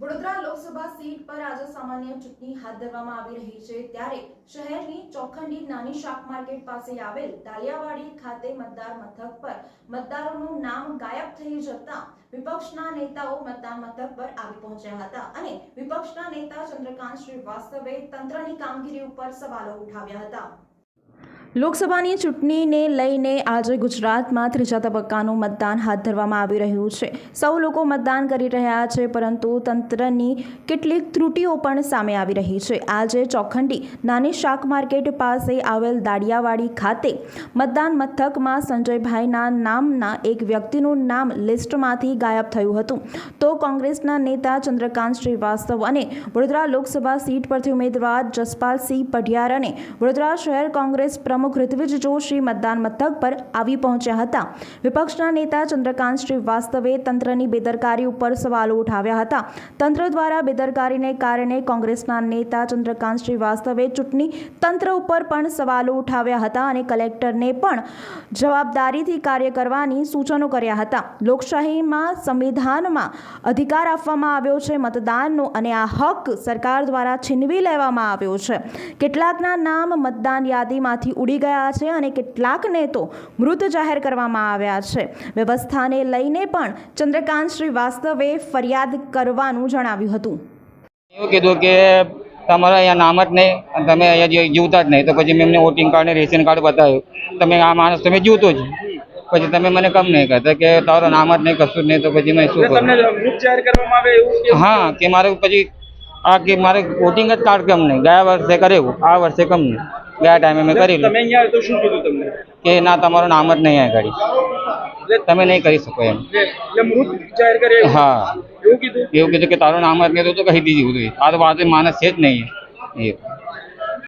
Vadodara Lok Sabha seat પર આજે સામાન્ય ચૂંટણી હાથ ધરવામાં આવી રહી છે. ત્યારે શહેરની ચોખંડી નાની શાક માર્કેટ પાસે આવેલ દાલિયાવાડી ખાતે મતદાર મથક પર મતદારોનું નામ ગાયબ થઈ જતા વિપક્ષના નેતાઓ મતદાન મથક પર આવી પહોંચ્યા હતા અને વિપક્ષના નેતા ચંદ્રકાંત શ્રીવાસ્તવે તંત્રની કામગીરી ઉપર સવાલો ઉઠાવ્યા હતા. લોકસભાની ચૂંટણીને લઈને આજે ગુજરાતમાં ત્રીજા તબક્કાનું મતદાન હાથ ધરવામાં આવી રહ્યું છે. સૌ લોકો મતદાન કરી રહ્યા છે, પરંતુ તંત્રની કેટલીક ત્રુટીઓ પણ સામે આવી રહી છે. આજે ચોખંડી નાની શાક માર્કેટ પાસે આવેલ દાડિયાવાડી ખાતે મતદાન મથકમાં સંજયભાઈના નામના એક વ્યક્તિનું નામ લિસ્ટમાંથી ગાયબ થયું હતું. તો કોંગ્રેસના નેતા ચંદ્રકાંત શ્રીવાસ્તવ અને વડોદરા લોકસભા સીટ પરથી ઉમેદવાર જસપાલસિંહ પઢિયાર અને વડોદરા શહેર કોંગ્રેસ પ્રમુખ ઋત્વિજ જોશી મતદાન મથક પર આવી પહોંચ્યા હતા. વિપક્ષના નેતા ચંદ્રકાંત શ્રીવાસ્તવે તંત્રની બેદરકારી ઉપર સવાલો ઉઠાવ્યા હતા. તંત્ર દ્વારા બેદરકારીને કારણે કોંગ્રેસના નેતા ચંદ્રકાંત શ્રીવાસ્તવે ચૂંટણી તંત્ર ઉપર પણ સવાલો ઉઠાવ્યા હતા અને કલેક્ટરને પણ જવાબદારીથી કાર્ય કરવાની સૂચનો કર્યા હતા. લોકશાહીમાં સંવિધાનમાં અધિકાર આપવામાં આવ્યો છે મતદાનનો અને આ હક સરકાર દ્વારા છીનવી લેવામાં આવ્યો છે. કેટલાકના નામ મતદાન યાદીમાંથી ઉડી ગયા છે અને કેટલાકને તો મૃત જાહેર કરવામાં આવ્યા છે. વ્યવસ્થાને લઈને પણ ચંદ્રકાંત શ્રીવાસ્તવે ફરિયાદ કરવાનું જણાવ્યું હતું. એવું કીધું કે તમારા અહીંયા નામ જ નહીં તમે અહીંયા જે જીવતા જ નહીં. તો પછી મેં એમને વોટિંગ કાર્ડ ને રેશન કાર્ડ બતાવ્યું. તમે આ માણસ તમે જીવતો જ. પછી તમે મને કમ નહીં કહેતા કે તારું નામ જ નહીં કશું જ નહીં તો પછી મેં શું કરું? મૃત જાહેર કરવામાં આવે એવું કેમ? હા કે મારે પછી આ કે મારે વોટિંગ જ કાર્ડ કેમ નહીં? ગયા વર્ષે કરેવું આ વર્ષે કમ નહીં. ગયા ટાઈમે મેં કરી તમે અહીંયા આવ્યા તો શું કીધું તમને? કે ના તમારું નામ જ નહીં આ ગાડી. તમે નહીં કરી શકો એમ. એટલે એટલે મૃત જાહેર કરે હા. એવું કીધું? એવું કીધું કે તારું નામ જ નહીં તો તો કહી દીધું આ તો વાત માણસ છે જ નહીં. એ.